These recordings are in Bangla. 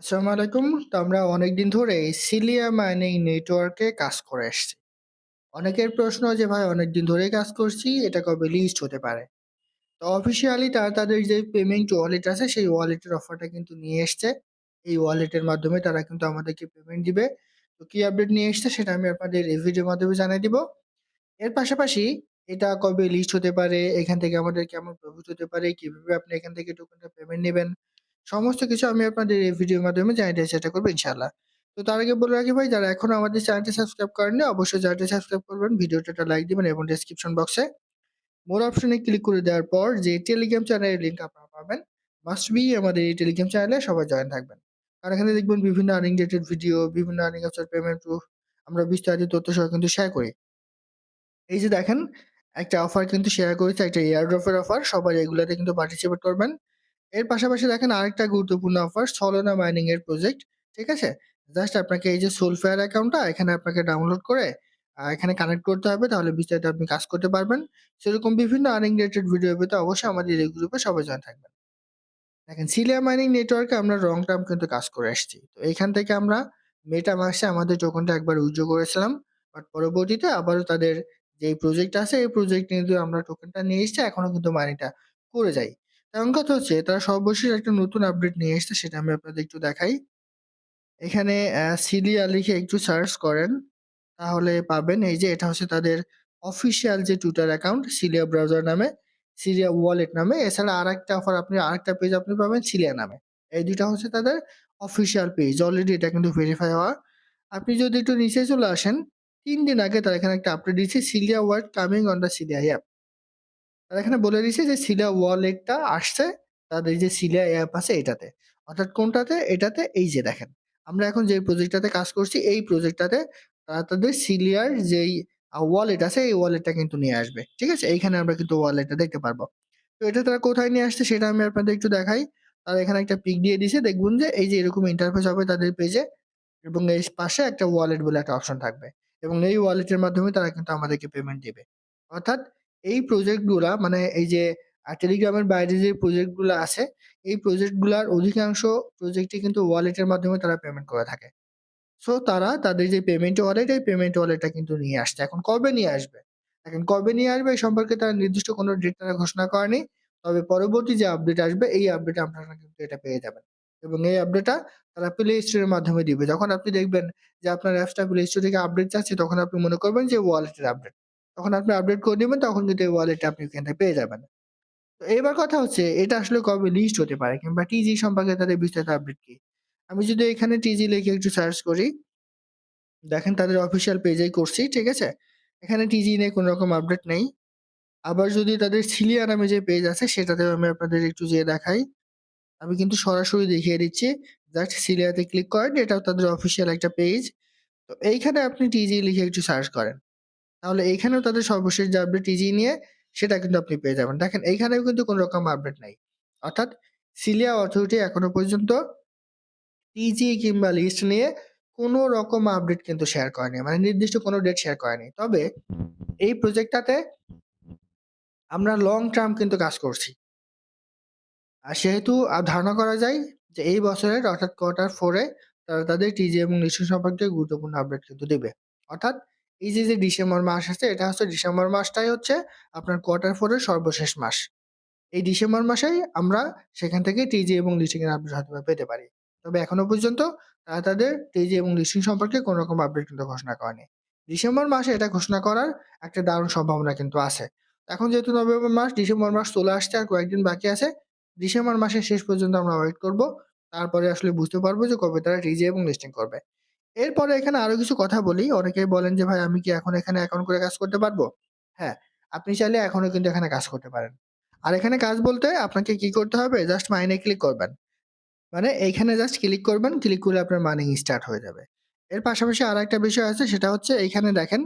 আসসালামু আলাইকুম। তো আমরা অনেকদিন ধরে সিলিয়া মাইনিং নেটওয়ার্কে কাজ করে আসছি। অনেকের প্রশ্ন যে ভাই অনেকদিন ধরেই কাজ করছি, এটা কবে লিস্ট হতে পারে? তো অফিসিয়ালি তারা তাদের যে পেমেন্ট ওয়ালেট আছে সেই ওয়ালেটের অফারটা কিন্তু নিয়ে এসছে। এই ওয়ালেটের মাধ্যমে তারা কিন্তু আমাদেরকে পেমেন্ট দিবে। তো কী আপডেট নিয়ে এসছে সেটা আমি আপনাদের এই ভিডিওর মাধ্যমে জানিয়ে দিব। এর পাশাপাশি এটা কবে লিস্ট হতে পারে, এখান থেকে আমাদের কেমন প্রফিট হতে পারে, কীভাবে আপনি এখান থেকে টোকেনটা পেমেন্ট নিবেন, সমস্ত কিছু আমি আপনাদের এই ভিডিওর মাধ্যমে জানিয়ে দেওয়ার চেষ্টা করব ইনশাআল্লাহ। তো তার আগে বলে রাখি ভাই যারা এখনও আমাদের চ্যানেলটি সাবস্ক্রাইব করেননি অবশ্যই চ্যানেলটি সাবস্ক্রাইব করবেন, ভিডিওটা লাইক দিবেন এবং ডেসক্রিপশন বক্সে মোর অপশনে ক্লিক করে দেওয়ার পর যে টেলিগ্রাম চ্যানেলের লিঙ্ক আপনারা পাবেন, মাস্ট বি আমাদের এই টেলিগ্রাম চ্যানেলে সবাই জয়েন থাকবেন। আর এখানে দেখবেন বিভিন্ন আর্নিং রিলেটেড ভিডিও, বিভিন্ন আর্নিং ওয়েবসাইট পেমেন্ট প্রুফ আমরা বিস্তারিত তথ্য সহ কিন্তু শেয়ার করি। এই যে দেখেন একটা অফার কিন্তু শেয়ার করেছে একটা এয়ারড্রপের অফার সবাই এগুলাতে কিন্তু পার্টিসিপেট করবেন। এর পাশাপাশি দেখেন আরেকটা গুরুত্বপূর্ণ অফার সলোনা মাইনিং এর প্রজেক্ট। ঠিক আছে? জাস্ট আপনাকে এই যে সোলফেয়ার অ্যাকাউন্টটা এখানে আপনাকে ডাউনলোড করে এখানে কানেক্ট করতে হবে, তাহলে বিস্তারিত আপনি কাজ করতে পারবেন। সেরকম বিভিন্ন আর্নিং রিলেটেড ভিডিও পেতে অবশ্যই আমাদের এই গ্রুপে সবাই জয়েন থাকবেন। দেখেন সিলিয়া মাইনিং নেটওয়ার্কে আমরা লং টার্ম কিন্তু কাজ করে আসছি। তো এখান থেকে আমরা মেটা মাসে আমাদের টোকেনটা একবার উইথড্র করেছিলাম। বাট পরবর্তীতে আবারও তাদের যেই প্রজেক্ট আছে, এই প্রজেক্ট কিন্তু আমরা টোকেনটা নিয়ে এসেছি, এখনও কিন্তু মানিটা করে যাই। এখন কথা হচ্ছে তারা সর্বশেষ একটা নতুন আপডেট নিয়ে এসেছে সেটা আমি আপনাদের একটু দেখাই। এখানে সিলিয়া লিখে একটু সার্চ করেন। তাহলে পাবেন এই যে এটা হচ্ছে তাদের অফিসিয়াল যে টুইটার অ্যাকাউন্ট সিলিয়া ব্রাউজার নামে, সিলিয়া ওয়ালেট নামে। এছাড়া আরেকটা অফার আপনি আরেকটা পেজ আপনি পাবেন সিলিয়া নামে। এই ২ টা হচ্ছে তাদের অফিসিয়াল পেজ। অলরেডি এটা কিন্তু ভেরিফাই হওয়া। আপনি যদি একটু নিচে চলে আসেন, ৩ দিন আগে তারা এখানে একটা আপডেট দিয়েছে Celia wallet coming on the Celia app. তারা এখানে বলে দিয়েছে যে সিলিয়া ওয়ালেটটা আসছে, তাদের যে সিলিয়া অ্যাপ আছে এটাতে। অর্থাৎ কোনটাতে? এটাতে এই যে দেখেন। আমরা এখন যে প্রজেক্টটাতে কাজ করছি, এই প্রজেক্টটাতে তারা তাদের সিলিয়ার যেই ওয়ালেট আছে, এই ওয়ালেটটা কিন্তু নিয়ে আসবে। ঠিক আছে? এইখানে আমরা কিন্তু ওয়ালেটটা দেখতে পারব। তো এটা তারা কোথায় নিয়ে আসছে সেটা আমি আপনাদের একটু দেখাই। তারা এখানে একটা পিক দিয়ে দিছে। দেখবেন যে এই যে এরকম ইন্টারফেস হবে তাদের পেজে এবং এই পাশে একটা ওয়ালেট বলে একটা অপশন থাকবে। এবং এই ওয়ালেটের মাধ্যমে তারা কিন্তু আমাদেরকে পেমেন্ট দেবে অর্থাৎ এই প্রজেক্টগুলা মানে এই যে টেলিগ্রামের বাইরে যে প্রজেক্টগুলা আছে, এই প্রজেক্টগুলার অধিকাংশ প্রজেক্টই কিন্তু ওয়ালেটের মাধ্যমে তারা পেমেন্ট করে থাকে। সো তারা তাদের যে পেমেন্ট ওয়ালেট, এই পেমেন্ট ওয়ালেটটা কিন্তু নিয়ে আসছে। এখন কবে নিয়ে আসবে? এখন কবে নিয়ে আসবে এই সম্পর্কে তারা নির্দিষ্ট কোনো ডেট তারা ঘোষণা করেনি। তবে পরবর্তী যে আপডেট আসবে এই আপডেটে আপনারা কিন্তু এটা পেয়ে যাবেন। এবং এই আপডেটটা তারা প্লে স্টোরের মাধ্যমে দিবে। যখন আপনি দেখবেন যে আপনার অ্যাপসটা প্লে স্টোর থেকে আপডেট চাচ্ছে তখন আপনি মনে করবেন যে ওয়ালেটের আপডেট। তখন আপনি আপডেট করে দিবেন তখন কিন্তু এই ওয়ালেটটা আপনি এখান পেয়ে যাবেন। তো এবার কথা হচ্ছে এটা আসলে কবে লিস্ট হতে পারে কিংবা টিজি সম্পর্কে তাদের বিস্তারিত আপডেট কি? আমি যদি এখানে টিজি লিখে একটু সার্চ করি দেখেন তাদের অফিসিয়াল পেজেই করছি, ঠিক আছে? এখানে টিজি নিয়ে কোনো রকম আপডেট নেই। আবার যদি তাদের সিলিয়া নামে যে পেজ আছে সেটাতেও আমি আপনাদের একটু যেয়ে দেখাই। আমি কিন্তু সরাসরি দেখিয়ে দিচ্ছি। জাস্ট সিলিয়াতে ক্লিক করেন এটাও তাদের অফিসিয়াল একটা পেজ। তো এইখানে আপনি টিজি লিখে একটু সার্চ করেন। তাহলে এইখানেও তাদের সর্বশেষ যে আপডেট টিজি নিয়ে, সেটা কিন্তু আপনি পেয়ে যাবেন। দেখেন, এইখানেও কিন্তু কোনো রকম আপডেট নাই। অর্থাৎ সিলিয়া অথরিটি এখনও পর্যন্ত টিজি কিংবা লিস্ট নিয়ে কোনো রকম আপডেট কিন্তু শেয়ার করেনি। মানে নির্দিষ্ট কোনো ডেট শেয়ার করেনি। তবে এই প্রজেক্টটাতে আমরা লং টার্ম কিন্তু কাজ করছি। আর সেহেতু ধারণা করা যায় যে এই বছরের অর্থাৎ কোয়ার্টার ফোরে তারা তাদের টিজি এবং লিস্টেন সম্পর্কে গুরুত্বপূর্ণ আপডেট কিন্তু দেবে অর্থাৎ এই যে, যে ডিসেম্বর মাস আছে এটা হচ্ছে ডিসেম্বর মাসটাই হচ্ছে আপনার কোয়ার্টার 4 এর সর্বশেষ মাস। এই ডিসেম্বর মাসেই আমরা সেখান থেকে টিজি এবং লিস্টিং এর আপডেট হয়তোবা পেতে পারি। তবে এখনও পর্যন্ত তারা তাদের টিজি এবং লিস্টিং সম্পর্কে কোনো রকম আপডেট কিন্তু ঘোষণা করেনি। ডিসেম্বর মাসে এটা ঘোষণা করার একটা দারুণ সম্ভাবনা কিন্তু আছে। এখন যেহেতু নভেম্বর মাস, ডিসেম্বর মাস চলে আসছে আর কয়েকদিন বাকি আছে। ডিসেম্বর মাসের শেষ পর্যন্ত আমরা ওয়েট করব। তারপরে আসলে বুঝতে পারব যে কবে তারা টিজি এবং লিস্টিং করবে। এরপরে এখানে আরও কিছু কথা বলি। অনেকেই বলেন যে, "ভাই আমি কি এখন এখানে অ্যাকাউন্ট করে কাজ করতে পারব?" হ্যাঁ, আপনি চাইলে এখনও কিন্তু এখানে কাজ করতে পারেন। আর এখানে কাজ বলতে আপনাকে কি করতে হবে? জাস্ট মাইনে ক্লিক করবেন। মানে এইখানে জাস্ট ক্লিক করবেন, ক্লিক করলে আপনার মাইনিং স্টার্ট হয়ে যাবে। এর পাশাপাশি আর একটা বিষয় আছে সেটা হচ্ছে এইখানে দেখেন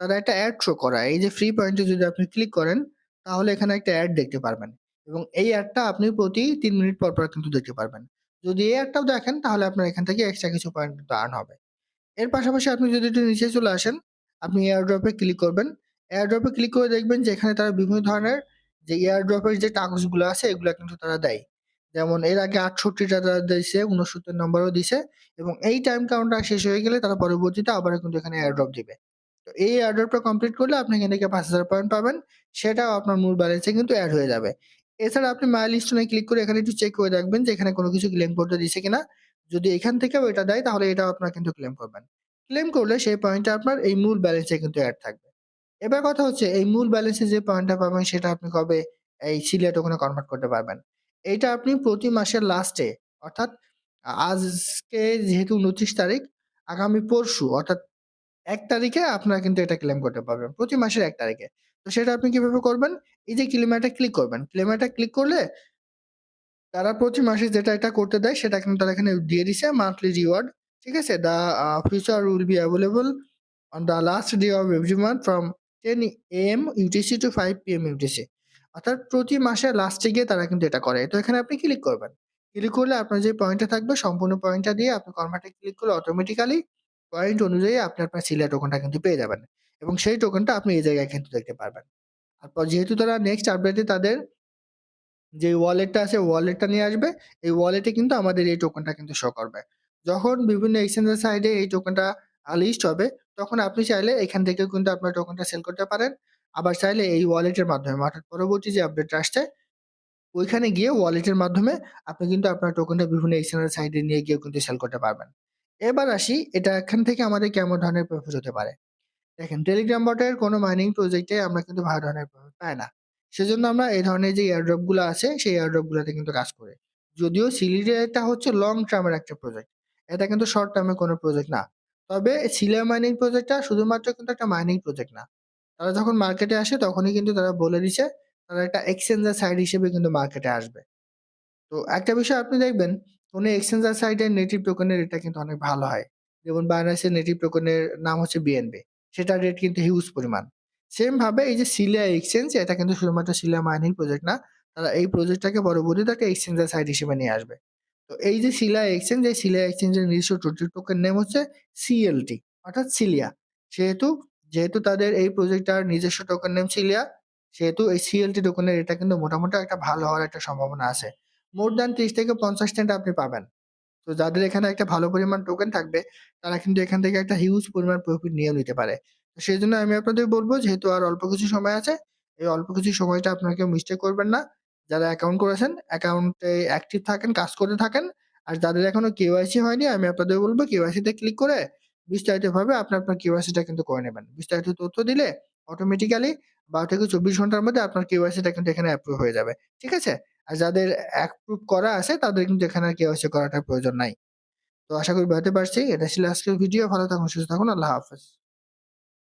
তারা একটা অ্যাড শো করা এই যে ফ্রি পয়েন্টে যদি আপনি ক্লিক করেন তাহলে এখানে একটা অ্যাড দেখতে পারবেন। এবং এই অ্যাডটা আপনি প্রতি তিন মিনিট পর, পর কিন্তু দেখতে পারবেন। যদি এই অ্যাডটাও দেখেন তাহলে আপনার এখান থেকে এক্সট্রা কিছু পয়েন্ট কিন্তু আর্ন হবে। এর পাশাপাশি আপনি যদি একটু নিচে চলে আসেন, আপনি এয়ারড্রপ ক্লিক করবেন। এয়ারড্রপ ক্লিক করে দেখবেন যে এখানে তারা বিভিন্ন ধরনের যে এয়ারড্রপ এর যে কাগজগুলো আছে এগুলো কিন্তু তারা দেয়। যেমন এর আগে আটষট্টিটা তারা দিছে, ৬৯ নম্বরেও দিছে এবং এই টাইম কাউন্টটা শেষ হয়ে গেলে তারা পরবর্তীতে আবার কিন্তু এখানে এয়ারড্রপ দিবে। তো এই এয়ারড্রপটা কমপ্লিট করলে আপনি এখান থেকে ৫০০০ পয়েন্ট পাবেন। সেটাও আপনার মূল ব্যালেন্সে কিন্তু অ্যাড হয়ে যাবে। এছাড়া আপনি মাইলস্টোনে ক্লিক করে এখানে একটু চেক করে দেখবেন যে এখানে কোনো কিছু ক্লেম করতে দিছে কিনা। যদি এখান থেকেও এটা দেয় তাহলে এটাও আপনারা কিন্তু ক্লেম করবেন। ক্লেম করলে সেই পয়েন্টটা আপনার এই মূল ব্যালেন্সে কিন্তু অ্যাড থাকবে। এবার কথা হচ্ছে এই মূল ব্যালেন্সে যে পয়েন্টটা পাবেন সেটা আপনি কবে এই সিলিয়া টোকেনে কনভার্ট করতে পারবেন। এইটা আপনি প্রতি মাসের লাস্টে অর্থাৎ আজকে যেহেতু ২৯ তারিখ, আগামী পরশু অর্থাৎ এক তারিখে আপনারা কিন্তু এটা ক্লেম করতে পারবেন। প্রতি মাসের এক তারিখে। তো সেটা আপনি কীভাবে করবেন? এই যে ক্লেমারটা ক্লিক করবেন। ক্লেমারটা ক্লিক করলে তারা প্রতি মাসে যেটা এটা করতে দেয়, সেটা কিন্তু তারা এখানে দিয়ে দিছে মান্থলি রিওয়ার্ড। ঠিক আছে? The future will be available on the last day of every month from 10 M UTC to five P M UTC অর্থাৎ প্রতি মাসের লাস্টে গিয়ে তারা কিন্তু এটা করে। তো এখানে আপনি ক্লিক করবেন। ক্লিক করলে আপনার যে পয়েন্টটা থাকবে, সম্পূর্ণ পয়েন্টটা দিয়ে আপনি এ ক্লিক করলে অটোমেটিক্যালি পয়েন্ট অনুযায়ী আপনি আপনার সিলিয়া টোকনটা কিন্তু পেয়ে যাবেন। এবং সেই টোকেনটা আপনি এই জায়গায় কিন্তু দেখতে পারবেন। তারপর যেহেতু তারা নেক্সট আপডেটে তাদের যে ওয়ালেটটা আছে ওয়ালেটটা নিয়ে আসবে। এই ওয়ালেটে কিন্তু আমাদের এই টোকেনটা কিন্তু শো করবে। যখন বিভিন্ন এক্সচেঞ্জের সাইডে এই টোকেনটা লিস্ট হবে, তখন আপনি চাইলে এখান থেকেও কিন্তু আপনার টোকেনটা সেল করতে পারেন। আবার চাইলে এই ওয়ালেটের মাধ্যমে, অর্থাৎ পরবর্তী যে আপডেটটা আসছে, ওইখানে গিয়ে ওয়ালেটের মাধ্যমে আপনি কিন্তু আপনার টোকেনটা বিভিন্ন এক্সচেঞ্জের সাইডে নিয়ে গিয়েও কিন্তু সেল করতে পারবেন। এবার আসি, এটা এখান থেকে আমাদের কেমন ধরনের প্রফিট হতে পারে। দেখেন টেলিগ্রাম বটের কোনো মাইনিং প্রজেক্টে আমরা কিন্তু ভালো ধরনের প্রফিট পাই না। সেজন্য আমরা এই ধরনের যে এয়ারড্রপগুলো আছে, সেই এয়ারড্রপ গুলাতে কিন্তু কাজ করি। যদিও সিলিডিয়াটা হচ্ছে লং টার্ম এর একটা প্রজেক্ট। এটা কিন্তু শর্ট টার্ম এর কোনো প্রজেক্ট না। তবে সিলিয়া মাইনিং প্রজেক্টটা শুধুমাত্র কিন্তু একটা মাইনিং প্রজেক্ট না। তারা যখন মার্কেটে আসে, তখনই কিন্তু তারা বলে দিছে তারা একটা এক্সচেঞ্জার সাইট হিসেবে কিন্তু মার্কেটে আসবে। তো একটা বিষয় আপনি দেখবেন, কোন এক্সচেঞ্জার সাইডের নেটিভ টোকেনের রেটটা কিন্তু অনেক ভালো হয়। যেমন বাইন্যান্স এর নেটিভ টোকেনের নাম হচ্ছে বিএনবি। সেটার রেট কিন্তু হিউজ পরিমাণ। সেম ভাবে এই যে সিলিয়া এক্সচেঞ্জ এটা কিন্তু শুধুমাত্র সিলিয়া মাইনিং প্রজেক্ট না। তারা এই প্রজেক্টটাকে পরবর্তীতে একটা এক্সচেঞ্জের সাইট হিসেবে নিয়ে আসবে। তো এই যে সিলিয়া এক্সচেঞ্জ এই সিলিয়া এক্সচেঞ্জের নিজস্ব টোকেন নেম হচ্ছে সিএলটি অর্থাৎ সিলিয়া। সেহেতু, যেহেতু তাদের এই প্রজেক্টটার নিজস্ব টোকেন নেম সিলিয়া সেহেতু এই সিএলটি টোকেনের এটা কিন্তু মোটামুটি একটা ভালো হওয়ার একটা সম্ভাবনা আছে। মোর দ্যান ৩০ থেকে ৫০ সেন্ট আপনি পাবেন। তো যাদের এখানে একটা ভালো পরিমাণ টোকেন থাকবে, তারা কিন্তু এখান থেকে একটা হিউজ পরিমাণ প্রফিট নিয়েও নিতে পারে। তো সেজন্য আমি আপনাদের বলব যেহেতু আর অল্প কিছু সময় আছে, এই অল্প কিছু সময়টা আপনারা কেউ মিস্টেক করবেন না। যারা অ্যাকাউন্ট করেছেন অ্যাকাউন্টে অ্যাক্টিভ থাকেন, কাজ করতে থাকেন। আর যাদের এখনও কেওয়াইসি হয়নি আমি আপনাদের বলব কেওয়াইসিতে ক্লিক করে বিস্তারিতভাবে আপনি আপনার কেওয়াইসিটা কিন্তু করে নেবেন। বিস্তারিত তথ্য দিলে অটোমেটিক্যালি ১২ থেকে ২৪ ঘণ্টার মধ্যে আপনার কেওয়াইসিটা কিন্তু এখানে অ্যাপ্রুভ হয়ে যাবে। ঠিক আছে? আর যাদের এপ্রুভ করা আছে তাদের কিন্তু এখানে কেওয়াইসি করাটা প্রয়োজন নাই। তো আশা করি বোঝাতে পারছি। এটা ছিল আজকের ভিডিও। ভালো থাকুন, সুস্থ থাকুন। আল্লাহ হাফেজ।